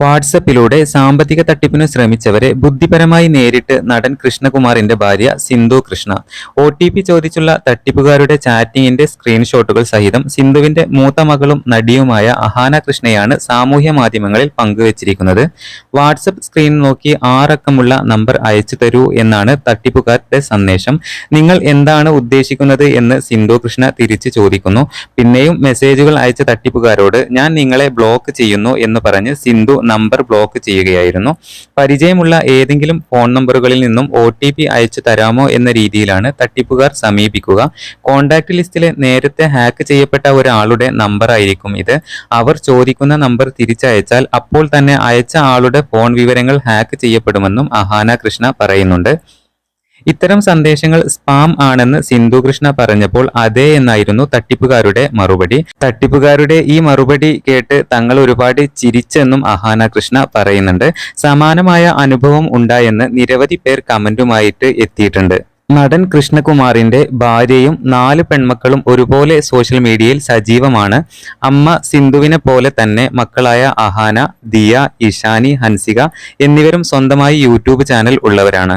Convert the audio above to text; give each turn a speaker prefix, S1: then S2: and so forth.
S1: വാട്സപ്പിലൂടെ സാമ്പത്തിക തട്ടിപ്പിന് ശ്രമിച്ചവരെ ബുദ്ധിപരമായി നേരിട്ട് നടൻ കൃഷ്ണകുമാറിന്റെ ഭാര്യ Sindhu Krishna. O T P ചോദിച്ചുള്ള തട്ടിപ്പുകാരുടെ ചാറ്റിംഗിന്റെ സ്ക്രീൻഷോട്ടുകൾ സഹിതം സിന്ധുവിന്റെ മൂത്ത മകളും നടിയുമായ അഹാന കൃഷ്ണയാണ് സാമൂഹ്യ മാധ്യമങ്ങളിൽ പങ്കുവച്ചിരിക്കുന്നത്. വാട്സപ്പ് സ്ക്രീൻ നോക്കി ആറക്കമുള്ള നമ്പർ അയച്ചു തരൂ എന്നാണ് തട്ടിപ്പുകാരുടെ സന്ദേശം. നിങ്ങൾ എന്താണ് ഉദ്ദേശിക്കുന്നത് എന്ന് സിന്ധു കൃഷ്ണ തിരിച്ചു ചോദിക്കുന്നു. പിന്നെയും മെസ്സേജുകൾ അയച്ച തട്ടിപ്പുകാരോട് ഞാൻ നിങ്ങളെ ബ്ലോക്ക് ചെയ്യുന്നു എന്ന് പറഞ്ഞ് സിന്ധു നമ്പർ ബ്ലോക്ക് ചെയ്യുകയായിരുന്നു. പരിചയമുള്ള ഏതെങ്കിലും ഫോൺ നമ്പറുകളിൽ നിന്നും ഒ ടി പി അയച്ചു തരാമോ എന്ന രീതിയിലാണ് തട്ടിപ്പുകാർ സമീപിക്കുക. കോൺടാക്ട് ലിസ്റ്റിലെ നേരത്തെ ഹാക്ക് ചെയ്യപ്പെട്ട ഒരാളുടെ നമ്പർ ആയിരിക്കും ഇത്. അവർ ചോദിക്കുന്ന നമ്പർ തിരിച്ചയച്ചാൽ അപ്പോൾ തന്നെ അയച്ച ആളുടെ ഫോൺ വിവരങ്ങൾ ഹാക്ക് ചെയ്യപ്പെടുമെന്നും അഹാന കൃഷ്ണ പറയുന്നുണ്ട്. ഇത്തരം സന്ദേശങ്ങൾ സ്പാം ആണെന്ന് സിന്ധു കൃഷ്ണ പറഞ്ഞപ്പോൾ അതെ എന്നായിരുന്നു തട്ടിപ്പുകാരുടെ മറുപടി. തട്ടിപ്പുകാരുടെ ഈ മറുപടി കേട്ട് തങ്ങൾ ഒരുപാട് ചിരിച്ചെന്നും അഹാന കൃഷ്ണ പറയുന്നുണ്ട്. സമാനമായ അനുഭവം ഉണ്ടായെന്ന് നിരവധി പേർ കമന്റുമായിട്ട് എത്തിയിട്ടുണ്ട്. നടൻ കൃഷ്ണകുമാറിന്റെ ഭാര്യയും നാല് പെൺമക്കളും ഒരുപോലെ സോഷ്യൽ മീഡിയയിൽ സജീവമാണ്. അമ്മ സിന്ധുവിനെ പോലെ തന്നെ മക്കളായ അഹാന ദിയ ഇഷാനി ഹൻസിക എന്നിവരും സ്വന്തമായി യൂട്യൂബ് ചാനൽ ഉള്ളവരാണ്.